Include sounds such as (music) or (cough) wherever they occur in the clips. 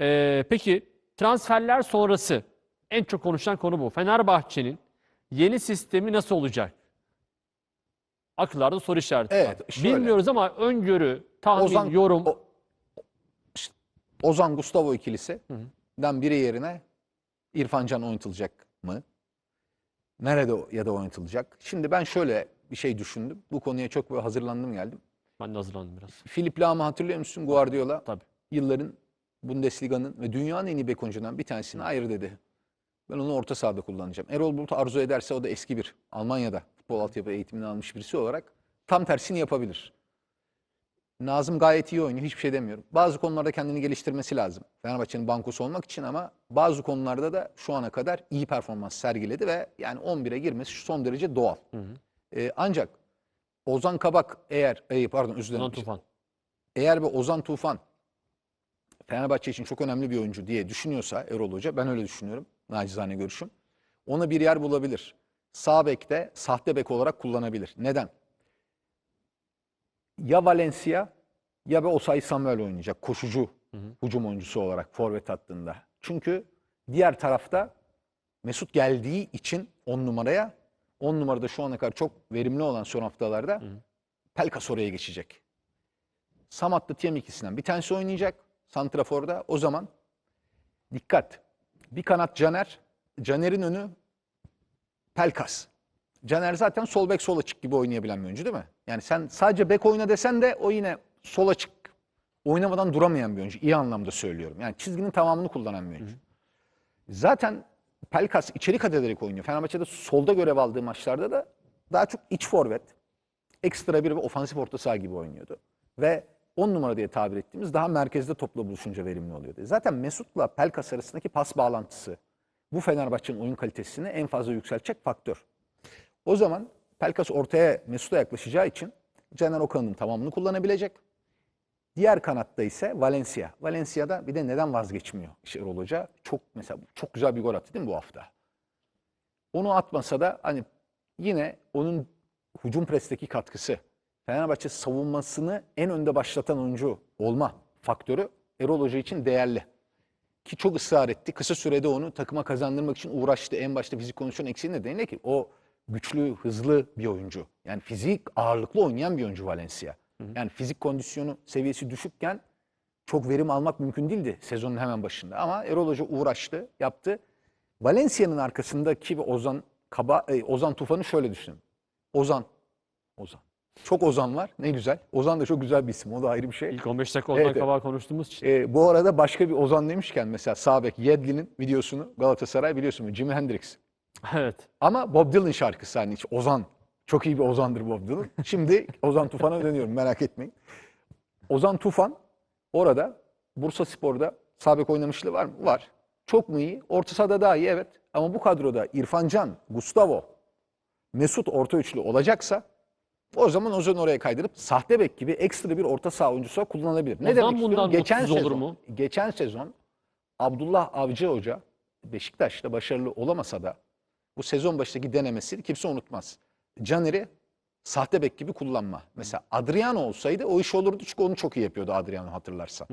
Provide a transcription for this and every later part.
Ee, peki transferler sonrası en çok konuşulan konu bu. Fenerbahçe'nin yeni sistemi nasıl olacak? Akıllarda soru işareti Evet, var. şöyle. Bilmiyoruz ama öngörü, tahmin, Ozan- yorum. o- Ozan Gustavo ikilisinden biri yerine İrfan Can oynatılacak mı? Nerede ya da oynatılacak? Şimdi ben şöyle bir şey düşündüm. Bu konuya çok böyle hazırlandım geldim. Ben de hazırlandım biraz. Filip Lahm'ı hatırlıyor musun? Guardiola Tabii. yılların Bundesliga'nın ve dünyanın en iyi bek oyuncularından bir tanesini hayır dedi. Ben onu orta sahada kullanacağım. Erol Bulut arzu ederse o da eski bir Almanya'da futbol altyapı eğitimini almış birisi olarak tam tersini yapabilir. Nazım gayet iyi oynuyor. Hiçbir şey demiyorum. Bazı konularda kendini geliştirmesi lazım. Fenerbahçe'nin bankosu olmak için ama bazı konularda da şu ana kadar iyi performans sergiledi ve yani 11'e girmesi son derece doğal. Ee, ancak Ozan Kabak eğer, e, pardon özür dilerim. Ozan Tufan. Eğer ve Ozan Tufan Fenerbahçe için çok önemli bir oyuncu diye düşünüyorsa Erol Hoca, ben öyle düşünüyorum. Nacizane görüşüm. Ona bir yer bulabilir. Sağ bekte sahte bek olarak kullanabilir. Neden? Ya Valencia ya da Osay Samuel oynayacak. Koşucu hücum oyuncusu olarak forvet hattında. Çünkü diğer tarafta Mesut geldiği için 10 numaraya 10 numarada şu ana kadar çok verimli olan son haftalarda Pelkas oraya geçecek. Samat'la Tiem ikisinden bir tanesi oynayacak. Santrafor'da o zaman dikkat. Bir kanat Caner. Caner'in önü Pelkas. Caner zaten sol bek sol açık gibi oynayabilen bir oyuncu değil mi? Yani sen sadece bek oyna desen de o yine sol açık oynamadan duramayan bir oyuncu. İyi anlamda söylüyorum. Yani çizginin tamamını kullanan bir oyuncu. Zaten Pelkas içeri kat ederek oynuyor. Fenerbahçe'de solda görev aldığı maçlarda da daha çok iç forvet, ekstra bir ve ofansif orta saha gibi oynuyordu. Ve 10 numara diye tabir ettiğimiz daha merkezde topla buluşunca verimli oluyordu. Zaten Mesut'la Pelkas arasındaki pas bağlantısı bu Fenerbahçe'nin oyun kalitesini en fazla yükseltecek faktör. O zaman Pelkas ortaya Mesut'a yaklaşacağı için Caner Okan'ın tamamını kullanabilecek. Diğer kanatta ise Valencia. Valencia'da bir de neden vazgeçmiyor Şerol Hoca? Çok mesela çok güzel bir gol attı değil mi bu hafta? Onu atmasa da hani yine onun hücum presteki katkısı, Fenerbahçe savunmasını en önde başlatan oyuncu olma faktörü Erol Hoca için değerli. Ki çok ısrar etti. Kısa sürede onu takıma kazandırmak için uğraştı. En başta fizik kondisyon eksiği nedeniyle ki o güçlü, hızlı bir oyuncu. Yani fizik ağırlıklı oynayan bir oyuncu Valencia. Yani fizik kondisyonu seviyesi düşükken çok verim almak mümkün değildi sezonun hemen başında. Ama Erol Hoca uğraştı, yaptı. Valencia'nın arkasındaki Ozan Kaba, e, Ozan Tufan'ı şöyle düşünün. Ozan, Ozan. Çok Ozan var, ne güzel. Ozan da çok güzel bir isim, o da ayrı bir şey. İlk 15 dakika Ozan Evet, evet. Kabak'ı konuştuğumuz için. E, bu arada başka bir Ozan demişken mesela Sabek Yedlin'in videosunu Galatasaray biliyorsun mu? Jimi Hendrix. (laughs) Evet. Ama Bob Dylan şarkısı hani hiç Ozan. Çok iyi bir Ozan'dır Bob Dylan. Şimdi Ozan Tufan'a (laughs) dönüyorum merak etmeyin. Ozan Tufan orada Bursa Spor'da sabek oynamışlığı var mı? Var. Çok mu iyi? Orta sahada daha iyi evet. Ama bu kadroda İrfan Can, Gustavo, Mesut orta üçlü olacaksa o zaman Ozan oraya kaydırıp sahte bek gibi ekstra bir orta saha oyuncusu kullanılabilir. Ne Ozan demek istiyorum? bundan Geçen mutsuz olur sezon, mu? Geçen sezon Abdullah Avcı Hoca Beşiktaş'ta başarılı olamasa da bu sezon başındaki denemesi kimse unutmaz. Caner'i sahte bek gibi kullanma. Mesela Adriano olsaydı o iş olurdu çünkü onu çok iyi yapıyordu Adriano hatırlarsan.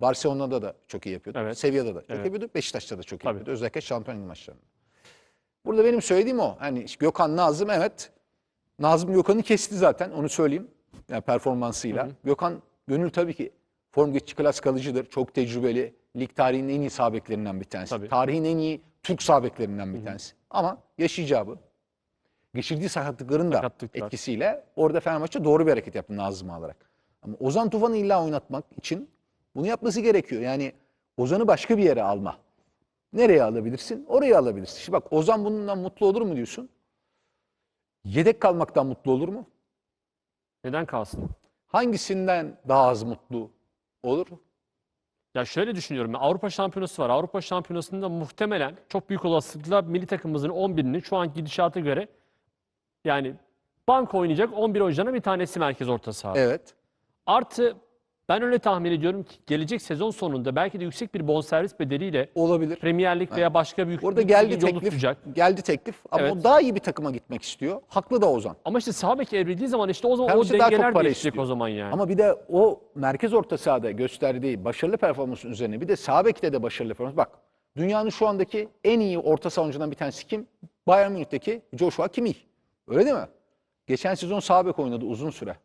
Barcelona'da da çok iyi yapıyordu. Evet. Sevilla'da da çok Evet. yapıyordu. Beşiktaş'ta da çok iyi Tabii. yapıyordu. Özellikle şampiyonluk maçlarında. Burada benim söylediğim o. Hani Gökhan Nazım evet. Nazım Gökhan'ı kesti zaten onu söyleyeyim. Yani performansıyla. Gökhan Gönül tabii ki form geçici klas kalıcıdır. Çok tecrübeli. Lig tarihinin en iyi sağ beklerinden bir tanesi. Tabii. Tarihin en iyi Türk sağ beklerinden bir tanesi. Ama yaşayacağı bu. Geçirdiği sakatlıkların da etkisiyle orada Fenerbahçe doğru bir hareket yaptı Nazım'ı alarak. Ama Ozan Tufan'ı illa oynatmak için bunu yapması gerekiyor. Yani Ozan'ı başka bir yere alma. Nereye alabilirsin? Oraya alabilirsin. Şimdi bak Ozan bundan mutlu olur mu diyorsun? Yedek kalmaktan mutlu olur mu? Neden kalsın? Hangisinden daha az mutlu olur? Ya şöyle düşünüyorum. Avrupa Şampiyonası var. Avrupa Şampiyonası'nda muhtemelen çok büyük olasılıkla milli takımımızın 11'inin şu anki gidişata göre yani bank oynayacak 11 oyuncudan bir tanesi merkez orta saha. Evet. Artı Ben öyle tahmin ediyorum ki gelecek sezon sonunda belki de yüksek bir bonservis bedeliyle Olabilir. Premier Lig veya başka büyük Orada geldi yolu teklif. tutacak. Geldi teklif ama Evet. o daha iyi bir takıma gitmek istiyor. Haklı da Ozan. Ama işte sağ bek evrildiği zaman işte o zaman o Kendisi daha çok dengeler para değişecek istiyor. o zaman yani. Ama bir de o merkez orta sahada gösterdiği başarılı performansın üzerine bir de sağ bekte de başarılı performans. Bak dünyanın şu andaki en iyi orta savunucularından bir tanesi kim? Bayern Münih'teki Joshua Kimmich. Öyle değil mi? Geçen sezon sağ bek oynadı uzun süre.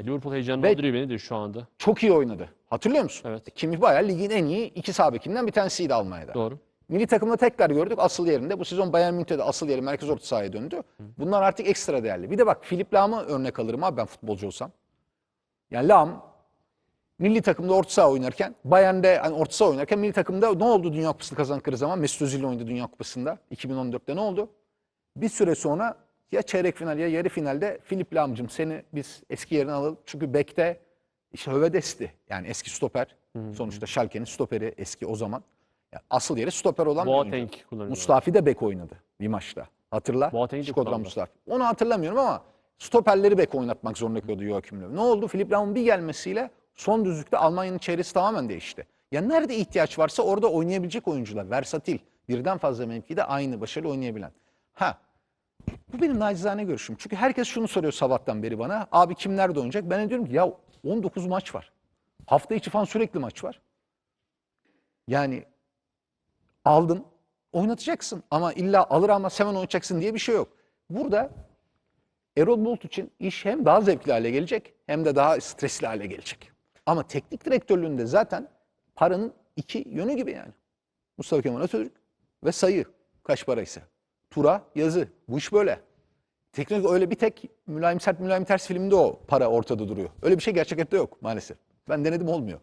Liverpool heyecanlı Ve- öldürüyor beni de şu anda. Çok iyi oynadı. Hatırlıyor musun? Evet. Kimmich bayağı ligin en iyi iki sağ bekinden bir tanesiydi Almanya'da. Doğru. Milli takımda tekrar gördük asıl yerinde. Bu sezon Bayern Münih'te de asıl yeri merkez orta sahaya döndü. Bunlar artık ekstra değerli. Bir de bak Filip Lahm'ı örnek alırım abi ben futbolcu olsam. Yani Lahm milli takımda orta saha oynarken, Bayern'de hani orta saha oynarken milli takımda ne oldu Dünya Kupası'nı kazandıkları zaman? Mesut Özil oynadı Dünya Kupası'nda 2014'te ne oldu? Bir süre sonra ya çeyrek final ya yarı finalde Filip Lahm'cığım seni biz eski yerine alalım. Çünkü bekte işte Hövedes'ti. Yani eski stoper. Sonuçta Schalke'nin stoperi eski o zaman. Yani asıl yeri stoper olan. Boateng kullanıyor. Mustafi de bek oynadı bir maçta. Hatırla. Boateng'i kullandı. Mustafi. Onu hatırlamıyorum ama stoperleri bek oynatmak zorunda kalıyordu Joachim Löw. Ne oldu? Filip Lahm'ın bir gelmesiyle son düzlükte Almanya'nın çevresi tamamen değişti. Ya nerede ihtiyaç varsa orada oynayabilecek oyuncular. Versatil. Birden fazla mevkide aynı başarılı oynayabilen. Ha. Bu benim nacizane görüşüm. Çünkü herkes şunu soruyor sabahtan beri bana. Abi kim nerede oynayacak? Ben de diyorum ki ya 19 maç var. Hafta içi falan sürekli maç var. Yani aldın, oynatacaksın. Ama illa alır almaz hemen oynayacaksın diye bir şey yok. Burada Erol Bulut için iş hem daha zevkli hale gelecek hem de daha stresli hale gelecek. Ama teknik direktörlüğünde zaten paranın iki yönü gibi yani. Mustafa Kemal Atatürk ve sayı kaç paraysa. Tura, yazı. Bu iş böyle. Teknik öyle bir tek mülayim sert mülayim ters filmde o para ortada duruyor. Öyle bir şey gerçek yok maalesef. Ben denedim olmuyor.